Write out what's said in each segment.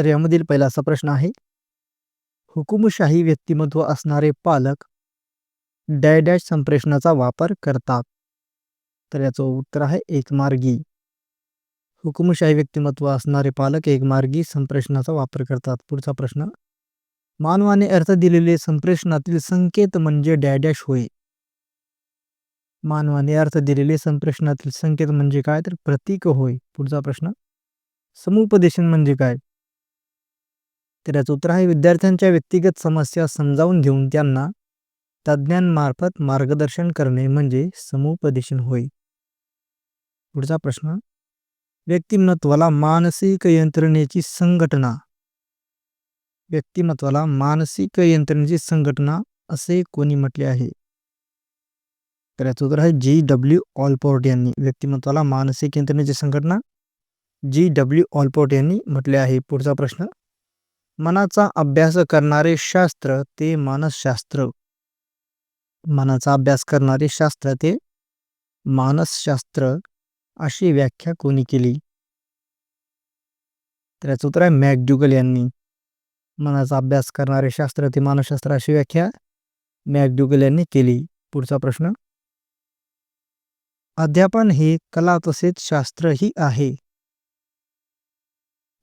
तर यामधील पहिला असा प्रश्न आहे. हुकुमशाही व्यक्तिमत्व असणारे पालक डॅश डॅश संप्रेषणाचा वापर करतात. तर याचं उत्तर आहे एकमार्गी. हुकुमशाही व्यक्तिमत्व असणारे पालक एकमार्गी संप्रेषणाचा वापर करतात. पुढचा प्रश्न. मानवाने अर्थ दिलेले संप्रेषणातील संकेत म्हणजे डॅडॅश होय. मानवाने अर्थ दिलेले संप्रेषणातील संकेत म्हणजे काय? तर प्रतीक होय. पुढचा प्रश्न. समुपदेशन म्हणजे काय? तर उत्तर आहे विद्यार्थ्यांच्या व्यक्तिगत समस्या समजावून घेऊन त्यांना तज्ज्ञांमार्फत मार्गदर्शन करणे म्हणजे समुपदेशन होय. पुढचा प्रश्न व्यक्तिमत्वाला मानसिक यंत्रणेची संघटना. व्यक्तिमत्वाला मानसिक यंत्रणेची संघटना असे कोणी म्हटले आहे? तर याचं उत्तर आहे जी. डब्ल्यू. ऑलपोर्ट यांनी. व्यक्तिमत्वाला मानसिक यंत्रणेची संघटना जी. डब्ल्यू. ऑलपोर्ट यांनी म्हटले आहे. पुढचा प्रश्न मनाचा अभ्यास करणारे शास्त्र ते मानसशास्त्र. मनाचा अभ्यास करणारे शास्त्र ते मानसशास्त्र अशी व्याख्या कोणी केली? तर याचं उत्तर आहे मॅकड्युगल यांनी. मनाचा अभ्यास करणारे शास्त्र ते मानसशास्त्र अशी व्याख्या मॅकड्युगल यांनी केली. पुढचा प्रश्न. अध्यापन हे कला तसेच शास्त्रही आहे.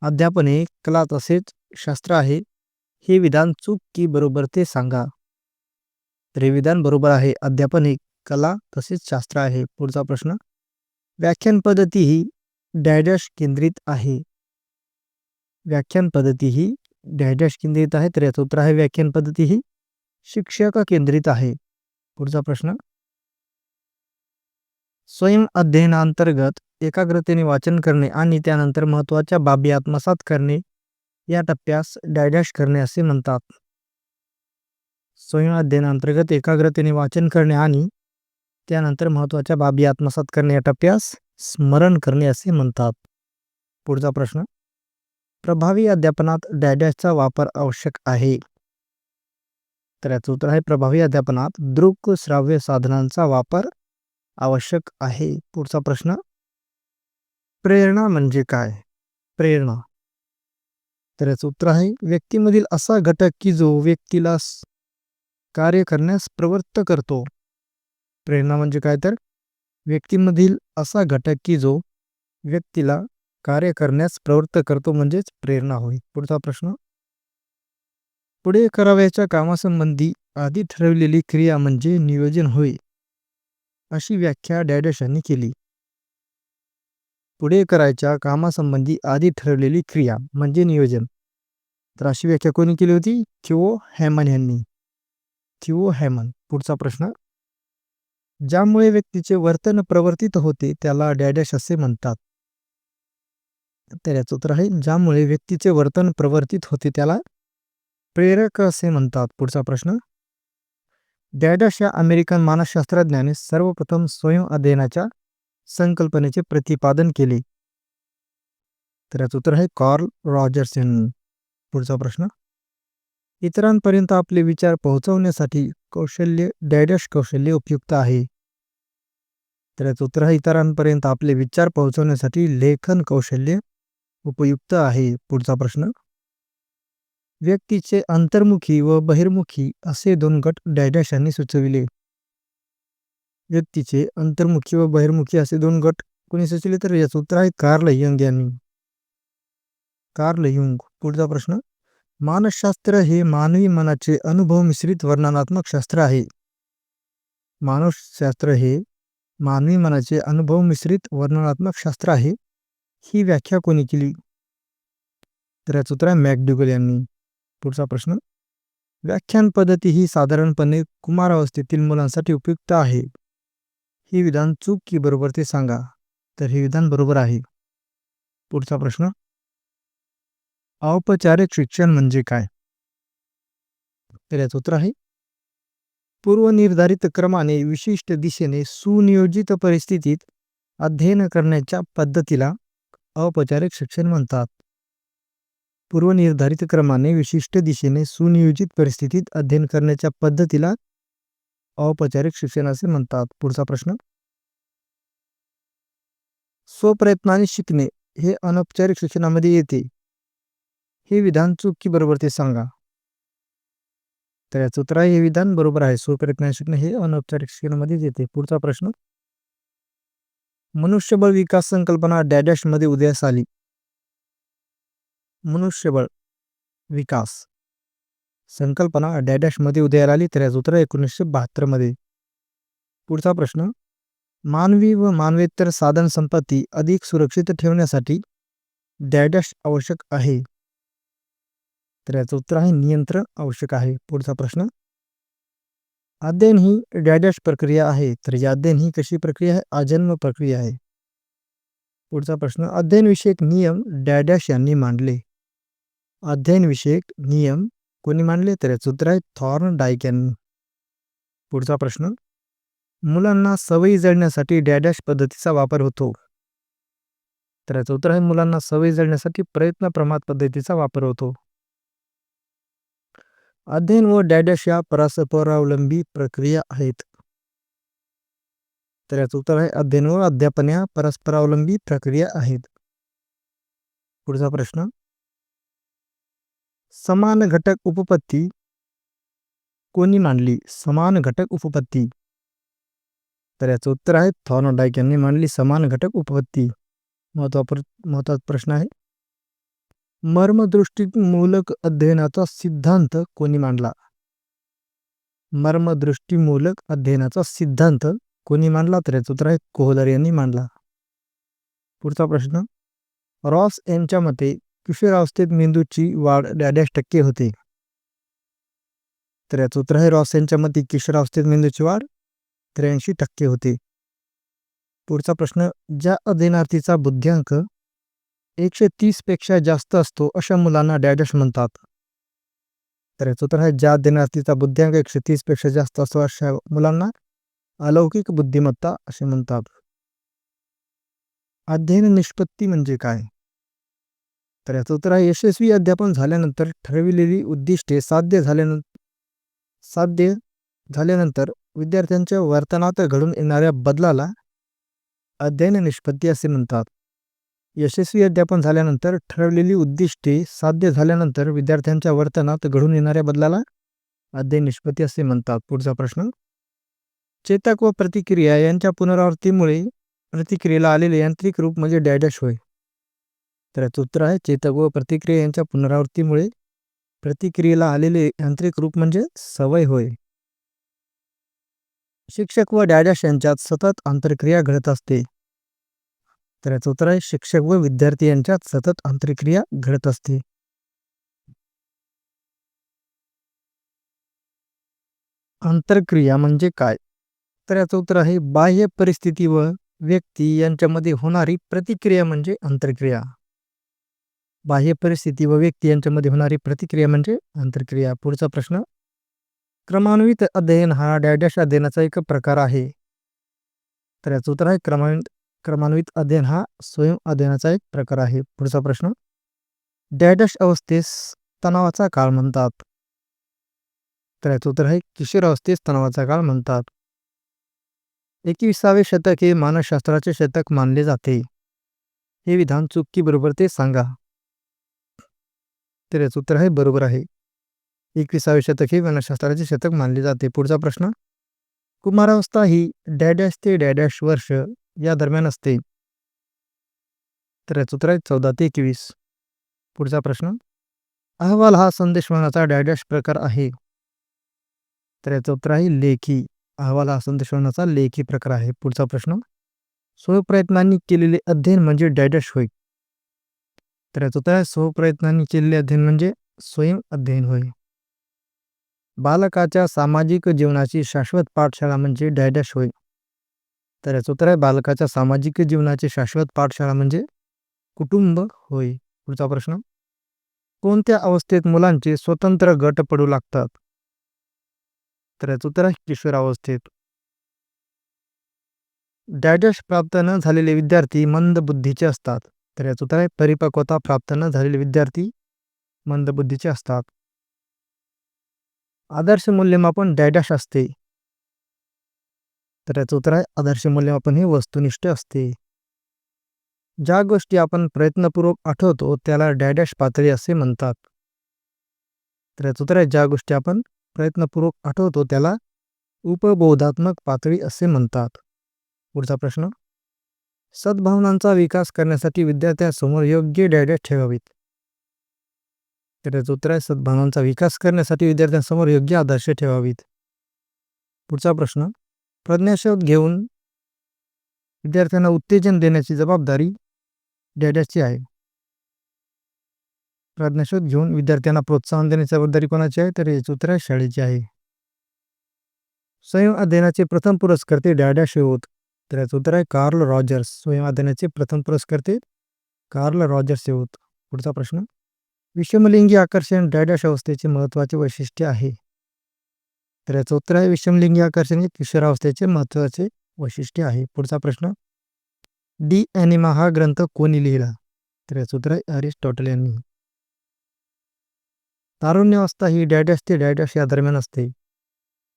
अध्यापन हे कला तसेच शास्त्र आहे. हे विधान चूक की बरोबर ते सांगा. तर विधान बरोबर आहे. अध्यापन हे कला तसेच शास्त्र आहे. पुढचा प्रश्न. व्याख्यान पद्धती ही डॅडॅश केंद्रित आहे. व्याख्यान पद्धती ही डॅडॅश केंद्रित आहे. तर याचं उत्तर आहे. व्याख्यान पद्धती ही शिक्षक केंद्रित आहे. पुढचा प्रश्न. स्वयं अध्ययनांतर्गत एकाग्रतेने वाचन करणे आणि त्यानंतर महत्त्वाच्या बाबी आत्मसात करणे या टप्प्यास डायडॅश करणे असे म्हणतात. स्वयं अध्ययनांतर्गत एकाग्रतेने वाचन करणे आणि त्यानंतर महत्त्वाच्या बाबी आत्मसात करणे या टप्प्यास स्मरण करणे असे म्हणतात. पुढचा प्रश्न. प्रभावी अध्यापनात डॅडॅशचा वापर आवश्यक आहे. तर याचं उत्तर आहे प्रभावी अध्यापनात दृक श्राव्य साधनांचा वापर आवश्यक आहे. पुढचा प्रश्न. प्रेरणा म्हणजे काय? प्रेरणा. तर याचं उत्तर आहे व्यक्तीमधील असा घटक की जो व्यक्तीला कार्य करण्यास प्रवृत्त करतो. प्रेरणा म्हणजे काय तर? व्यक्तीमधील असा घटक की जो व्यक्तीला कार्य करण्यास प्रवृत्त करतो म्हणजेच प्रेरणा होय. पुढचा प्रश्न. पुढे करावयाच्या कामासंबंधी आधी ठरवलेली क्रिया म्हणजे नियोजन होय. अशी व्याख्या डॅडश यांनी केली. पुढे करायच्या कामासंबंधी आधी ठरवलेली क्रिया म्हणजे नियोजन. तर अशी व्याख्या कोणी केली होती? थिओ हॅमन यांनी. थिओ हॅमन पुढचा प्रश्न. ज्यामुळे व्यक्तीचे वर्तन प्रवर्तित होते त्याला डॅडॅश असे म्हणतात. तर याचं उत्तर आहे ज्यामुळे व्यक्तीचे वर्तन प्रवर्तित होते त्याला प्रेरक असे म्हणतात. पुढचा प्रश्न. डॅडॅश या अमेरिकन मानसशास्त्रज्ञाने सर्वप्रथम स्वयं अध्ययनाच्या संकल्पनेचे प्रतिपादन केले. तर याचं उत्तर आहे कार्ल रॉजर्स यांनी पुढचा प्रश्न. इतरांपर्यंत आपले विचार पोहोचवण्यासाठी कौशल्य डॅडॅश कौशल्य उपयुक्त आहे. तर याचं उत्तर आहे इतरांपर्यंत आपले विचार पोहोचवण्यासाठी लेखन कौशल्य उपयुक्त आहे. पुढचा प्रश्न. व्यक्तीचे अंतर्मुखी व बहिर्मुखी असे दोन गट डॅडॅश यांनी सुचविले. व्यक्तीचे अंतर्मुखी व बहिर्मुखी असे दोन गट कोणी सुचले तर याचं उत्तर आहे कार्ल यंग यांनी. कार्ल युंग पुढचा प्रश्न. मानसशास्त्र हे मानवी मनाचे अनुभव मिश्रित वर्णनात्मक शास्त्र आहे. मानसशास्त्र हे मानवी मनाचे अनुभव मिश्रित वर्णनात्मक शास्त्र आहे. ही व्याख्या कोणी केली? तर याचं उत्तर आहे मॅकडुगल यांनी. पुढचा प्रश्न. व्याख्यान पद्धती ही साधारणपणे कुमारावस्थेतील मुलांसाठी उपयुक्त आहे. हे विधान चूक की बरोबर ते सांगा. तर हे विधान बरोबर आहे. पुढचा प्रश्न. औपचारिक शिक्षण म्हणजे काय? तर याचं उत्तर आहे. पूर्वनिर्धारित क्रमाने विशिष्ट दिशेने सुनियोजित परिस्थितीत अध्ययन करण्याच्या पद्धतीला औपचारिक शिक्षण म्हणतात. पूर्वनिर्धारित क्रमाने विशिष्ट दिशेने सुनियोजित परिस्थितीत अध्ययन करण्याच्या पद्धतीला औपचारिक शिक्षण असे म्हणतात. पुढचा प्रश्न. स्वप्रयत्नाने शिकणे हे अनौपचारिक शिक्षणामध्ये येते. हे विधान चूक की बरोबर ते सांगा. तर याचं उत्तर आहे हे विधान बरोबर आहे. स्वप्रयत्नाने शिकणे हे अनौपचारिक शिक्षणामध्ये येते. पुढचा प्रश्न. मनुष्यबळ विकास संकल्पना डॅडॅशमध्ये उदयास आली. मनुष्यबळ विकास. संकल्पना डॅडॅशमध्ये उदयाला आली तर याचं उत्तर एकोणीसशे बहात्तरमध्ये पुढचा प्रश्न. मानवी व मानवेतर साधन संपत्ती अधिक सुरक्षित ठेवण्यासाठी डॅडॅश आवश्यक आहे. तर याचं उत्तर आहे नियंत्रण आवश्यक आहे. पुढचा प्रश्न. अध्ययन ही डॅडॅश प्रक्रिया आहे तर या अध्ययन ही कशी प्रक्रिया आहे? आजन्म प्रक्रिया आहे. पुढचा प्रश्न. अध्ययन विषयक नियम डॅडॅश यांनी मांडले. अध्ययन विषयक नियम कोणी मानले तर याचं उत्तर आहे. Thorndike. पुढचा प्रश्न. मुलांना सवयी जळण्यासाठी डॅडॅश पद्धतीचा वापर होतो. तर याचं उत्तर आहे मुलांना सवयी जळण्यासाठी प्रयत्न प्रमाद पद्धतीचा वापर होतो. अध्ययन व डॅडॅश या परस्परावलंबी प्रक्रिया आहेत. तर याचं उत्तर आहे अध्ययन व अध्यापन या परस्परावलंबी प्रक्रिया आहेत. पुढचा प्रश्न. समान घटक उपपत्ती. कोणी मांडली? समान घटक उपपत्ती. तर याचं उत्तर आहे थॉर्नडाईक यांनी मांडली समान घटक उपपत्ती. महत्वापर महत्त्वाचा प्रश्न आहे. मर्मदृष्टीमूलक अध्ययनाचा सिद्धांत कोणी मांडला? मर्मदृष्टीमूलक अध्ययनाचा सिद्धांत कोणी मांडला? तर याचं उत्तर आहे कोहलर यांनी मांडला. पुढचा प्रश्न. रॉस यांच्या मते किशोरावस्थेत मेंदूची वाढ डॅडॅश टक्के होते. तर याचं उत्तर आहे रॉस यांच्या मते किशोरावस्थेत मेंदूची वाढ त्र्याऐंशी टक्के होते. पुढचा प्रश्न ज्या अध्ययनार्थीचा बुद्ध्यांक एकशे तीसपेक्षा जास्त असतो अशा मुलांना डॅडॅश म्हणतात? तर याचं उत्तर आहे ज्या अध्ययनार्थीचा बुद्ध्यांक एकशे तीसपेक्षा जास्त असतो अशा मुलांना अलौकिक बुद्धिमत्ता असे म्हणतात. अध्ययन निष्पत्ती म्हणजे काय? तर याचं उत्तर आहे यशस्वी अध्यापन झाल्यानंतर ठरविलेली उद्दिष्टे साध्य झाल्यानंतर साध्य झाल्यानंतर विद्यार्थ्यांच्या वर्तनात घडून येणाऱ्या बदलाला अध्ययन निष्पत्ती असे म्हणतात. यशस्वी अध्यापन झाल्यानंतर ठरवलेली उद्दिष्टे साध्य झाल्यानंतर विद्यार्थ्यांच्या वर्तनात घडून येणाऱ्या बदलाला अध्ययन निष्पत्ती असे म्हणतात. पुढचा प्रश्न. चेतक व प्रतिक्रिया यांच्या पुनरावृत्तीमुळे प्रतिक्रियेला आलेले यांत्रिक रूप म्हणजे डॅडॅश होय. तर याचं उत्तर आहे चेतक व प्रतिक्रिया यांच्या पुनरावृत्तीमुळे प्रतिक्रियेला आलेले यांत्रिक रूप म्हणजे सवय होय. शिक्षक व डॅडॅश यांच्यात सतत आंतरक्रिया घडत असते. तर याचं उत्तर आहे शिक्षक व विद्यार्थी यांच्यात सतत आंतरक्रिया घडत असते. आंतरक्रिया म्हणजे काय? तर याचं उत्तर आहे बाह्य परिस्थिती व व्यक्ती यांच्यामध्ये होणारी प्रतिक्रिया म्हणजे आंतरक्रिया. बाह्य परिस्थिती व व्यक्ती यांच्यामध्ये होणारी प्रतिक्रिया म्हणजे आंतरक्रिया पुढचा प्रश्न. क्रमान्वित अध्ययन हा डॅडॅश अध्ययनाचा एक प्रकार आहे. तर याचं उत्तर आहे क्रमान्वित क्रमान्वित अध्ययन हा स्वयं अध्ययनाचा एक प्रकार आहे. पुढचा प्रश्न. डॅडॅश अवस्थेस तणावाचा काळ म्हणतात. तर याचं उत्तर आहे किशोर अवस्थेस तणावाचा काळ म्हणतात. एकविसावे शतक हे मानसशास्त्राचे शतक मानले जाते. हे विधान चुकी बरोबर ते सांगा. तर याचं उत्तर आहे बरोबर आहे. एकविसावे शतक हे गणशास्त्राचे शतक मानले जाते. पुढचा प्रश्न कुमारावस्था ही डॅडॅश ते डॅडॅश वर्ष या दरम्यान असते. तर याचं उत्तर आहे चौदा ते एकवीस. पुढचा प्रश्न अहवाल हा संदेशवहनाचा डॅडॅश प्रकार आहे. तर याचं उत्तर आहे लेखी. अहवाल हा संदेशवहनाचा लेखी प्रकार आहे. पुढचा प्रश्न स्वयंप्रयत्नांनी केलेले अध्ययन म्हणजे डॅडॅश होय. तर स्वप्रयत्नांनी केलेले अध्ययन म्हणजे स्वयं अध्ययन होय. बालकाच्या सामाजिक जीवनाची शाश्वत पाठशाळा म्हणजे डॅडॅश होय. तर याचं उत्तर आहे बालकाच्या सामाजिक जीवनाची शाश्वत पाठशाळा म्हणजे कुटुंब होय. पुढचा प्रश्न. कोणत्या अवस्थेत मुलांचे स्वतंत्र गट पडू लागतात? तर याचं उत्तर आहे किशोरावस्थेत डॅडॅश प्राप्त न झालेले विद्यार्थी मंद बुद्धीचे असतात. तर याचं उत्तर आहे. परिपक्वता प्राप्त न झालेले विद्यार्थी मंदबुद्धीचे असतात. आदर्श मूल्यमापन डॅडॅश असते तर याचं उत्तर आहे. आदर्श मूल्यमापन हे वस्तुनिष्ठ असते. ज्या गोष्टी आपण प्रयत्नपूर्वक आठवतो त्याला डॅडॅश पातळी असे म्हणतात. तर याचं उत्तर आहे. ज्या गोष्टी आपण प्रयत्नपूर्वक आठवतो त्याला उपबोधात्मक पातळी असे म्हणतात. पुढचा प्रश्न. सद्भावनांचा विकास करण्यासाठी विद्यार्थ्यांसमोर योग्य डॅडॅश ठेवावीत. तर उत्तर आहे सद्भावनांचा विकास करण्यासाठी विद्यार्थ्यांसमोर योग्य आदर्श ठेवावीत. पुढचा प्रश्न प्रज्ञाशोध घेऊन विद्यार्थ्यांना उत्तेजन देण्याची जबाबदारी डॅडॅशची आहे. प्रज्ञाशोध घेऊन विद्यार्थ्यांना प्रोत्साहन देण्याची जबाबदारी कोणाची आहे? तर याची उत्तर आहे शाळेची आहे. संयम अध्ययनाचे प्रथम पुरस्कर्ते डॅडॅश होत तर उत्तर आहे कार्ल रॉजर्स स्वयं प्रथम पुरस्कर्ते कार्ल रॉजर्स होत पुढचा प्रश्न विषमलिंगी आकर्षण डॅडॅश अवस्थेचे महत्त्वाचे वैशिष्ट्य आहे तर याचं उत्तर आहे विषमलिंगी आकर्षण हे किशोरावस्थेचे महत्त्वाचे वैशिष्ट्य आहे पुढचा प्रश्न डी ॲनिमा हा ग्रंथ कोणी लिहिला तर याचं उत्तर आहे अरिस्टॉटल यांनी तारुण्यावस्था ही डॅडॅश ते डॅडॅश या दरम्यान असते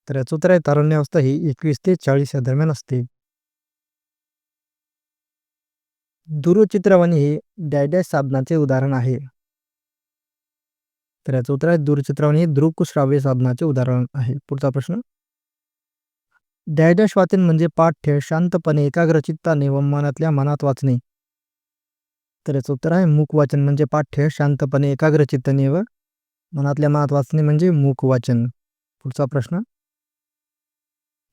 तर याचं उत्तर आहे तारुण्यावस्था ही एकवीस ते चाळीस या दरम्यान असते दूरचित्रवाणी हे डॅडॅश साधनाचे उदाहरण आहे. तर याचं उत्तर आहे दूरचित्रवाणी हे दृकश्राव्य साधनाचे उदाहरण आहे. पुढचा प्रश्न. डॅश वाचन म्हणजे पाठ्य शांतपणे एकाग्रचित्ताने व मनातल्या मनात वाचणे. तर याचं उत्तर आहे मूक वाचन म्हणजे पाठ्य शांतपणे एकाग्रचित्ताने व मनातल्या मनात वाचणे म्हणजे मूक वाचन. पुढचा प्रश्न.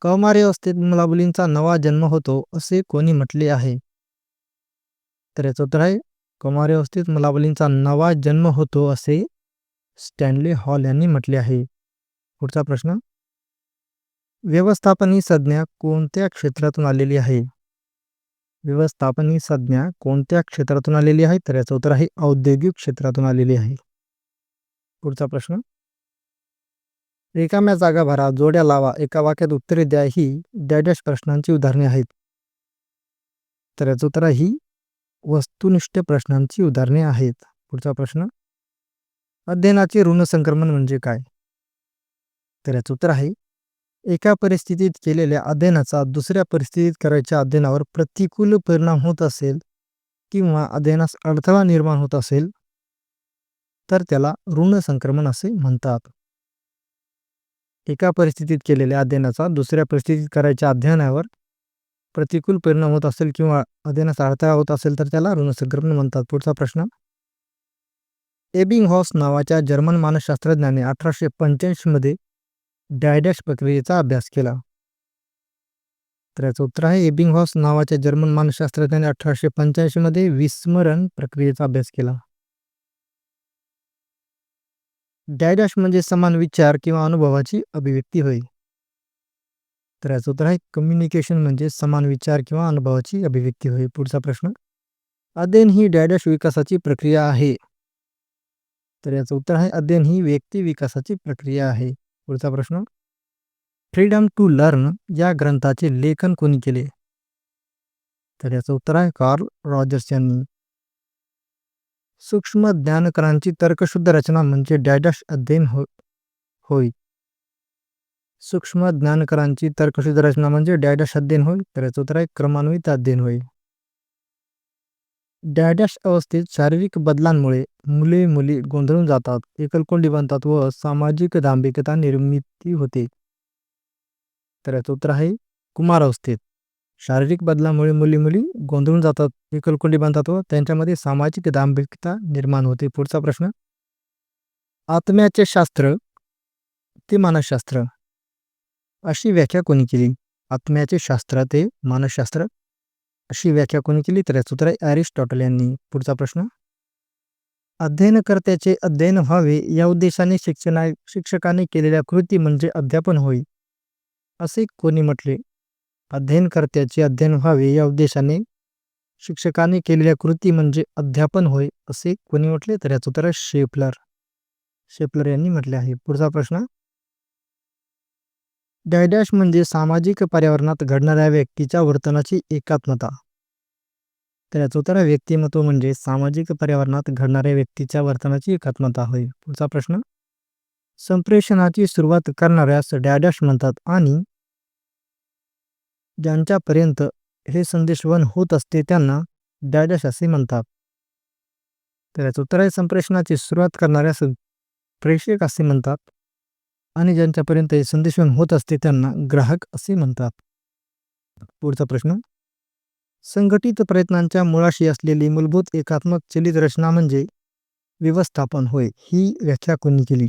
कौमार्य अवस्थेत मुलामुलींचा नवा जन्म होतो असे कोणी म्हटले आहे? तर याचं उत्तर आहे. कौमार्य अवस्थेत नवा जन्म होतो असे स्टॅनली हॉल यांनी म्हटले आहे. पुढचा प्रश्न. व्यवस्थापन ही संज्ञा कोणत्या क्षेत्रातून आलेली आहे? व्यवस्थापन ही संज्ञा कोणत्या क्षेत्रातून आलेली आहे? तर याचं उत्तर आहे औद्योगिक क्षेत्रातून आलेली आहे. पुढचा प्रश्न. रिकाम्या जागा भरा जोड्या लावा एका वाक्यात उत्तरे द्या ही डॅडॅश प्रश्नांची उदाहरणे आहेत. तर याचं उत्तर ही वस्तुनिष्ठ प्रश्नांची उदाहरणे आहेत. पुढचा प्रश्न. अध्ययनाचे ऋण संक्रमण म्हणजे काय? तर याचं उत्तर आहे. एका परिस्थितीत केलेल्या अध्ययनाचा दुसऱ्या परिस्थितीत करायच्या अध्ययनावर प्रतिकूल परिणाम होत असेल किंवा अध्ययनास अडथळा निर्माण होत असेल तर त्याला ऋण संक्रमण असे म्हणतात. एका परिस्थितीत केलेल्या अध्ययनाचा दुसऱ्या परिस्थितीत करायच्या अध्ययनावर प्रतिकूल परिणाम होत असेल किंवा अध्ययनास अडथळा होत असेल तर त्याला ऋणसंक्रमण म्हणतात. पुढचा प्रश्न. एबिंग हॉस नावाच्या जर्मन मानसशास्त्रज्ञाने अठराशे पंच्याऐंशीमध्ये डायडॅश प्रक्रियेचा अभ्यास केला. तर याचं उत्तर आहे एबिंग हॉस नावाच्या जर्मन मानसशास्त्रज्ञाने अठराशे पंच्याऐंशीमध्ये विस्मरण प्रक्रियेचा अभ्यास केला. डायडॅश म्हणजे समान विचार किंवा अनुभवाची अभिव्यक्ती होय. तर याचं उत्तर आहे कम्युनिकेशन म्हणजे समान विचार किंवा अनुभवाची अभिव्यक्ती. होय पुढचा प्रश्न. अध्ययन ही डॅडॅश विकासाची प्रक्रिया आहे. तर याचं उत्तर आहे अध्ययन ही व्यक्ती विकासाची प्रक्रिया आहे. पुढचा प्रश्न. फ्रीडम टू लर्न या ग्रंथाचे लेखन कोणी केले? तर याचं उत्तर आहे कार्ल रॉजर्स यांनी सूक्ष्म ज्ञानकरांची तर्कशुद्ध रचना म्हणजे डॅडॅश अध्ययन हो होय. सूक्ष्म ज्ञानकरांची तर्कशुद्ध रचना म्हणजे डॅडॅश अध्ययन होय तर याचं उत्तर आहे क्रमान्वित अध्ययन होय. डॅडॅश अवस्थेत शारीरिक बदलांमुळे मुले मुली गोंधळून जातात एकलकोंडी बनतात व सामाजिक दांभिकता निर्मिती होते. तर याचं उत्तर आहे कुमार अवस्थेत शारीरिक बदलामुळे मुली मुली गोंधळून जातात एकलकोंडी बनतात व त्यांच्यामध्ये सामाजिक दांभिकता निर्माण होते. पुढचा प्रश्न. आत्म्याचे शास्त्र ते मानसशास्त्र. अशी व्याख्या कोणी केली? आत्म्याचे शास्त्र ते मानसशास्त्र? अशी व्याख्या कोणी केली? तर याचं उत्तर आहे अरिस्टॉटल यांनी. पुढचा प्रश्न. अध्ययनकर्त्याचे अध्ययन व्हावे या उद्देशाने शिक्षणा शिक्षकाने केलेल्या कृती म्हणजे अध्यापन होय असे कोणी म्हटले? अध्ययनकर्त्याचे अध्ययन व्हावे या उद्देशाने शिक्षकाने केलेल्या कृती म्हणजे अध्यापन होय असे कोणी म्हटले? तर याचं उत्तर आहे शेफलर. शेफलर यांनी म्हटले आहे. पुढचा प्रश्न. डायडॅश म्हणजे सामाजिक पर्यावरणात घडणाऱ्या व्यक्तीच्या वर्तनाची एकात्मता. तर याचं उत्तर व्यक्तिमत्व म्हणजे सामाजिक पर्यावरणात घडणाऱ्या व्यक्तीच्या वर्तनाची एकात्मता. होय पुढचा प्रश्न. संप्रेषणाची सुरुवात करणाऱ्यास डॅडॅश म्हणतात आणि ज्यांच्यापर्यंत हे संदेशवन होत असते त्यांना डॅडॅश असे म्हणतात. तर याचं उत्तर आहे संप्रेषणाची सुरुवात करणाऱ्यास प्रेषक असे म्हणतात. आणि ज्यांच्यापर्यंत हे संदेशवहन होत असते त्यांना ग्राहक असे म्हणतात. पुढचा प्रश्न. संघटित प्रयत्नांच्या मुळाशी असलेली मूलभूत एकात्मक चलित रचना म्हणजे व्यवस्थापन. होय ही व्याख्या कोणी केली?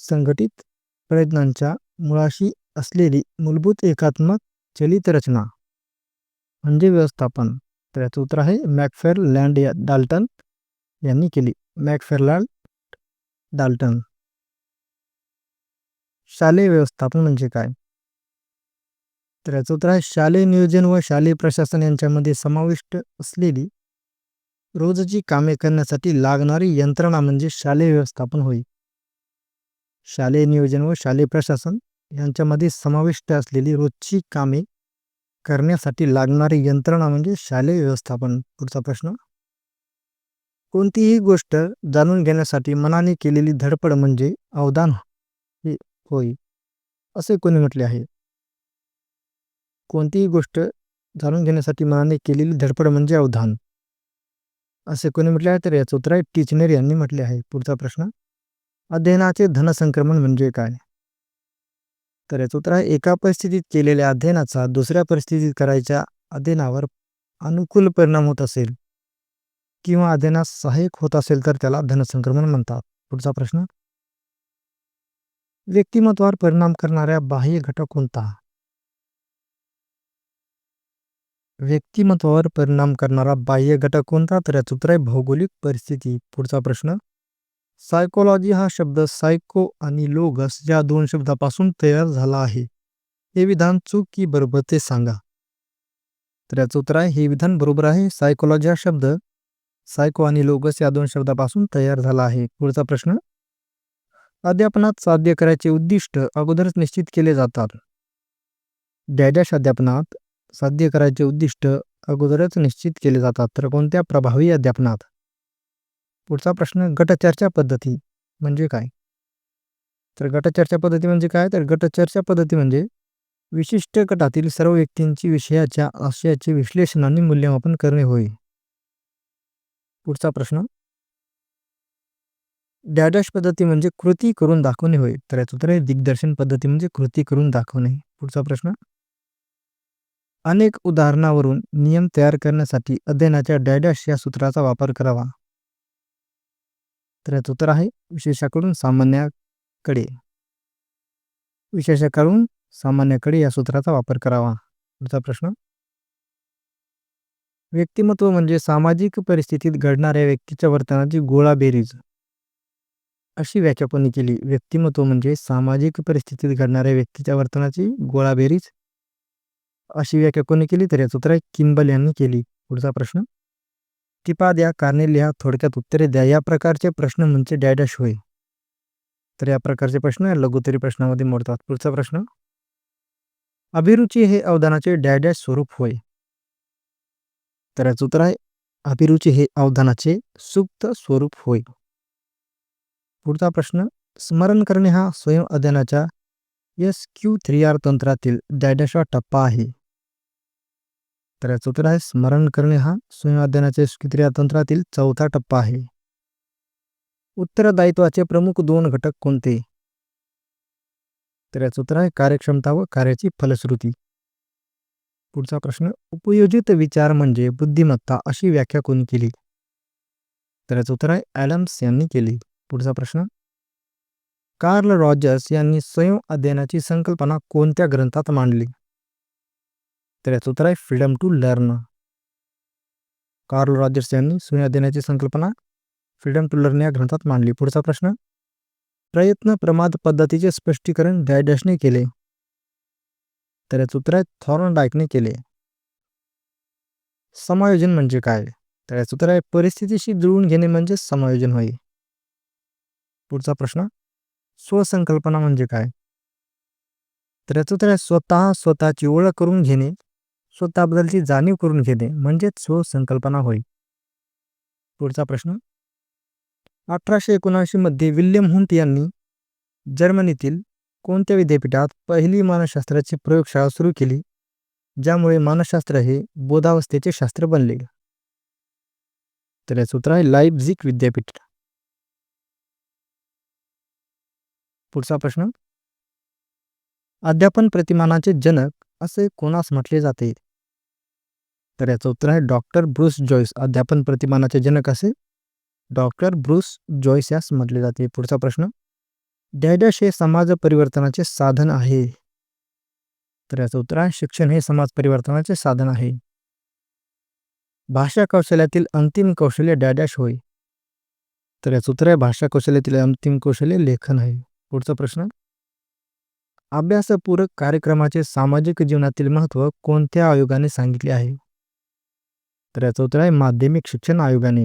संघटित प्रयत्नांच्या मुळाशी असलेली मूलभूत एकात्मक चलित रचना म्हणजे व्यवस्थापन. तर याचं उत्तर आहे मॅकफेर लँड या डाल्टन यांनी केली. McFarland Dalton. शालेय व्यवस्थापन म्हणजे काय? तर याचं उत्तर आहे शालेय नियोजन व शालेय प्रशासन यांच्यामध्ये समाविष्ट असलेली रोजची कामे करण्यासाठी लागणारी यंत्रणा म्हणजे शालेय व्यवस्थापन होय. शालेय नियोजन व शालेय प्रशासन यांच्यामध्ये समाविष्ट असलेली रोजची कामे करण्यासाठी लागणारी यंत्रणा म्हणजे शालेय व्यवस्थापन. पुढचा प्रश्न. कोणतीही गोष्ट जाणून घेण्यासाठी मनाने केलेली धडपड म्हणजे अवदान. होय असे कोणी म्हटले आहे. कोणतीही गोष्ट जाणून घेण्यासाठी मनाने केलेली धडपड म्हणजे अवधान. असे कोणी म्हटले आहे तर याचं उत्तर आहे टीचनर यांनी म्हटले आहे. पुढचा प्रश्न अध्ययनाचे धनसंक्रमण म्हणजे काय? तर याचं उत्तर आहे एका परिस्थितीत केलेल्या अध्ययनाचा दुसऱ्या परिस्थितीत करायच्या अध्ययनावर अनुकूल परिणाम होत असेल किंवा अध्ययनास सहाय्यक होत असेल तर त्याला धनसंक्रमण म्हणतात. पुढचा प्रश्न व्यक्तिमत्वावर परिणाम करणाऱ्या बाह्य घटक कोणता? व्यक्तिमत्वावर परिणाम करणारा बाह्य घटक कोणता? तर याचं उत्तर आहे भौगोलिक परिस्थिती. पुढचा प्रश्न. सायकोलॉजी हा शब्द सायको आणि लोगस या दोन शब्दापासून तयार झाला आहे. हे विधान चूक की बरोबर ते सांगा. तर याचं उत्तर आहे हे विधान बरोबर आहे. सायकोलॉजी हा शब्द सायको आणि लोगस या दोन शब्दापासून तयार झाला आहे. पुढचा प्रश्न. अध्यापनात साध्य करायचे उद्दिष्ट अगोदरच निश्चित केले जातात. डॅडॅश अध्यापनात साध्य करायचे उद्दिष्ट अगोदरच निश्चित केले जातात तर कोणत्या? प्रभावी अध्यापनात. पुढचा प्रश्न गटचर्चा पद्धती म्हणजे काय? तर गटचर्चा पद्धती म्हणजे काय? तर गटचर्चा पद्धती म्हणजे विशिष्ट गटातील सर्व व्यक्तींची विषयाच्या आशयाचे विश्लेषण आणि मूल्यमापन करणे होय. पुढचा प्रश्न डॅडॅश पद्धती म्हणजे कृती करून दाखवणे होय. तर याचं उत्तर आहे दिग्दर्शन पद्धती म्हणजे कृती करून दाखवणे. पुढचा प्रश्न. अनेक उदाहरणावरून नियम तयार करण्यासाठी अध्ययनाच्या डॅडॅश या सूत्राचा वापर करावा. तर याचं उत्तर आहे विशेषाकडून सामान्याकडे. विशेषाकडून सामान्याकडे या सूत्राचा वापर करावा. पुढचा प्रश्न. व्यक्तिमत्व म्हणजे सामाजिक परिस्थितीत घडणाऱ्या व्यक्तीच्या वर्तनाची गोळाबेरीज. अशी व्याख्या कोणी केली. व्यक्तिमत्व म्हणजे सामाजिक परिस्थितीत घडणाऱ्या व्यक्तीच्या वर्तनाची गोळाबेरीज. अशी व्याख्या कोणी केली तर याचं उत्तर आहे किंबल यांनी केली. पुढचा प्रश्न. टिपा द्या कारणे लिहा थोडक्यात उत्तरे द्या. या प्रकारचे प्रश्न म्हणजे डॅडॅश होय. तर या प्रकारचे प्रश्न लघुतरी प्रश्नामध्ये मोडतात. पुढचा प्रश्न. अभिरुची हे अवधानाचे डॅडॅश स्वरूप होय. तर याचं उत्तर आहे अभिरुची हे अवधानाचे सुप्त स्वरूप होय. पुढचा प्रश्न स्मरण करणे हा स्वयं अध्ययनाच्या एस क्यू थ्री आर तंत्रातील डॅडॅशा टप्पा आहे. तर याचं उत्तर आहे स्मरण करणे हा स्वयं अध्ययनाच्या एस क्यू थ्री आर तंत्रातील चौथा टप्पा आहे. उत्तरदायित्वाचे प्रमुख दोन घटक कोणते? तर याचं उत्तर आहे कार्यक्षमता व कार्याची फलश्रुती. पुढचा प्रश्न उपयोजित विचार म्हणजे बुद्धिमत्ता अशी व्याख्या कोणी केली? तर याचं उत्तर आहे ॲलम्स यांनी केली. पुढचा प्रश्न. कार्ल रॉजर्स यांनी स्वयं अध्ययनाची संकल्पना कोणत्या ग्रंथात मांडली? तर याचं उत्तर आहे freedom to learn. Carl Rogers यांनी स्वयं अध्ययनाची संकल्पना फ्रीडम टू लर्न या ग्रंथात मांडली. पुढचा प्रश्न. प्रयत्न प्रमाद पद्धतीचे स्पष्टीकरण डायडसने केले. तर याचं उत्तर आहे थॉर्न डायकने केले. समायोजन म्हणजे काय? तर याचं उत्तर आहे परिस्थितीशी जुळवून घेणे म्हणजे समायोजन होय. पुढचा प्रश्न स्वसंकल्पना म्हणजे काय? तर याचं उत्तर आहे स्वतः स्वतःची ओळख करून घेणे स्वतःबद्दलची जाणीव करून घेणे म्हणजेच स्वसंकल्पना होय. पुढचा प्रश्न अठराशे एकोणऐंशी मध्ये विल्यम हुंट यांनी जर्मनीतील कोणत्या विद्यापीठात पहिली मानसशास्त्राची प्रयोगशाळा सुरू केली ज्यामुळे मानसशास्त्र हे बोधावस्थेचे शास्त्र बनले? तर याचं उत्तर आहे लाईप्झिग विद्यापीठ. पुढचा प्रश्न. अध्यापन प्रतिमानाचे जनक असे कोणास म्हटले जाते? तर याचं उत्तर आहे डॉक्टर ब्रूस जॉईस अध्यापन प्रतिमानाचे जनक असे? डॉक्टर ब्रूस जॉईस यास म्हटले जाते. पुढचा प्रश्न. डॅडॅश हे समाज परिवर्तनाचे साधन आहे. तर याचं उत्तर आहे शिक्षण हे समाज परिवर्तनाचे साधन आहे. भाषा कौशल्यातील अंतिम कौशल्य डॅडॅश होय. तर याचं उत्तर आहे भाषा कौशल्यातील अंतिम कौशल्य लेखन आहे. पुढचा प्रश्न. अभ्यासपूरक कार्यक्रमाचे सामाजिक जीवनातील महत्त्व कोणत्या आयोगाने सांगितले आहे? तर याचं उत्तर आहे माध्यमिक शिक्षण आयोगाने.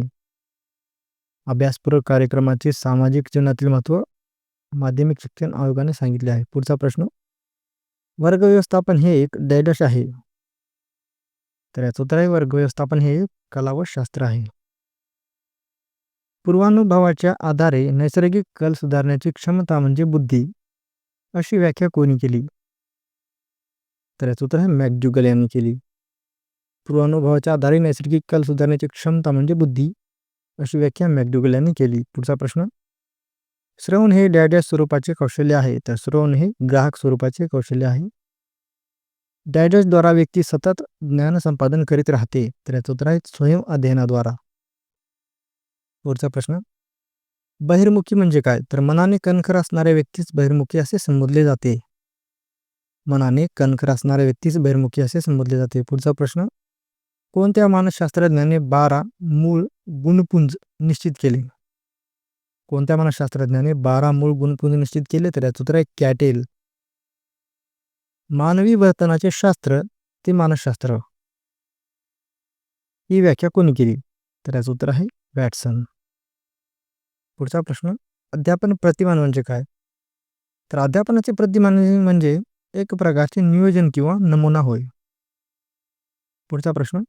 अभ्यासपूरक कार्यक्रमाचे सामाजिक जीवनातील महत्त्व माध्यमिक शिक्षण आयोगाने सांगितले आहे. पुढचा प्रश्न. वर्ग व्यवस्थापन हे एक डॅडश आहे. तर याचं उत्तर आहे वर्ग व्यवस्थापन हे एक कला व शास्त्र आहे. पूर्वानुभवाच्या आधारे नैसर्गिक कल सुधारण्याची क्षमता म्हणजे बुद्धी. अशी व्याख्या कोणी केली? तर याचं उत्तर आहे मॅकड्युगल यांनी केली. पूर्वानुभवाच्या आधारे नैसर्गिक कल सुधारण्याची क्षमता म्हणजे बुद्धी. अशी व्याख्या मॅकड्युगल यांनी केली. पुढचा प्रश्न. श्रवण हे डॅडॅश स्वरूपाचे कौशल्य आहे. तर श्रवण हे ग्राहक स्वरूपाचे कौशल्य आहे. डॅडॅशद्वारा व्यक्ती सतत ज्ञान संपादन करीत राहते. तर याचं उत्तर आहे स्वयं अध्ययनाद्वारा. पुढचा प्रश्न. बहिर्मुखी म्हणजे काय? तर मनाने कणखर असणाऱ्या व्यक्तीच बहिर्मुखी असे संबोधले जाते. मनाने कणखर असणाऱ्या व्यक्तीच बहिर्मुखी असे संबोधले जाते. पुढचा प्रश्न. कोणत्या मानसशास्त्रज्ञाने बारा मूळ गुणपुंज निश्चित केले? कोणत्या मानसशास्त्रज्ञाने बारा मूळ गुणपुंज निश्चित केले? तर याचं उत्तर आहे कॅटेल. मानवी वर्तनाचे शास्त्र ते मानसशास्त्र. ही व्याख्या कोणी केली? तर याचं उत्तर आहे वॅटसन. पुढचा प्रश्न अध्यापन प्रतिमान म्हणजे काय? तर अध्यापनाचे प्रतिमान म्हणजे एक प्रकारचे नियोजन किंवा नमुना होय. पुढचा प्रश्न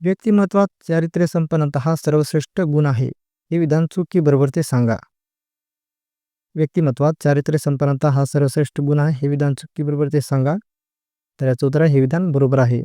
व्यक्तिमत्वात चारित्र्य संपन्नता हा सर्वश्रेष्ठ गुण आहे हे विधान चुकी बरोबर ते सांगा. व्यक्तिमत्वात चारित्र्य संपन्नता हा सर्वश्रेष्ठ गुण आहे हे विधान चुकी बरोबर ते सांगा. तर याचं उत्तर आहे हे विधान बरोबर आहे.